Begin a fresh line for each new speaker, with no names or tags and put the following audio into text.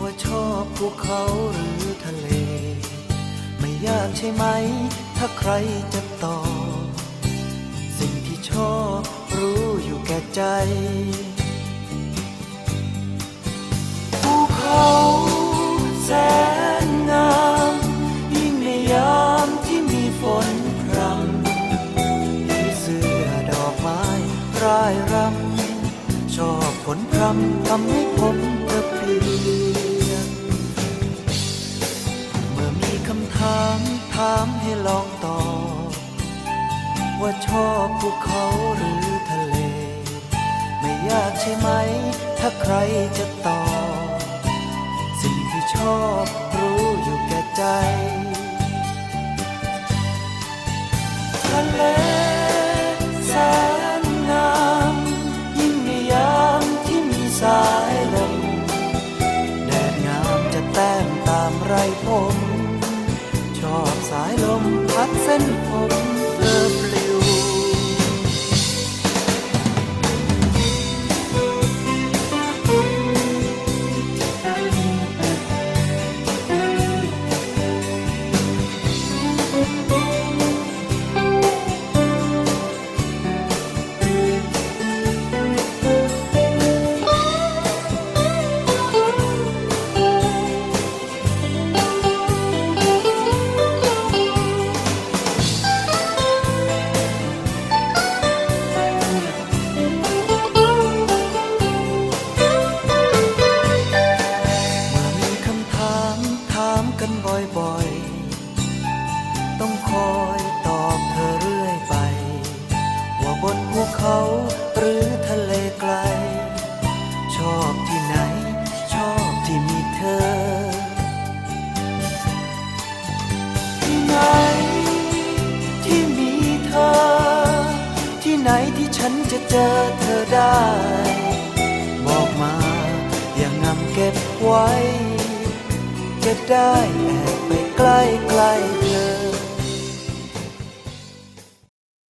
ว่าชอบภูเขาหรือทะเล ไม่ยากใช่ไหม ถ้าใครจะตอบ สิ่งที่ชอบรู้อยู่แก่ใจ ภูเขาแสนงาม ยิ่งในยามที่มีฝนพรำผีเสื้อดอกไม้ร่ายรำำทำให้ผมกระเพียน เมื่อมีคำถามถามให้ลองตอบ ว่าชอบภูเขาหรือทะเล ไม่ยากใช่ไหม ถ้าใครจะตอบ ผม ชอบสายลมพัดเส้นผมเธอ บนภูเขาหรือทะเลไกล ชอบที่ไหน ชอบที่มีเธอ ที่ไหน ที่มีเธอ ที่ไหนที่ฉันจะเจอเธอได้ บอกมาอย่างงำเก็บไว้ จะได้แอบไปใกล้ใกล้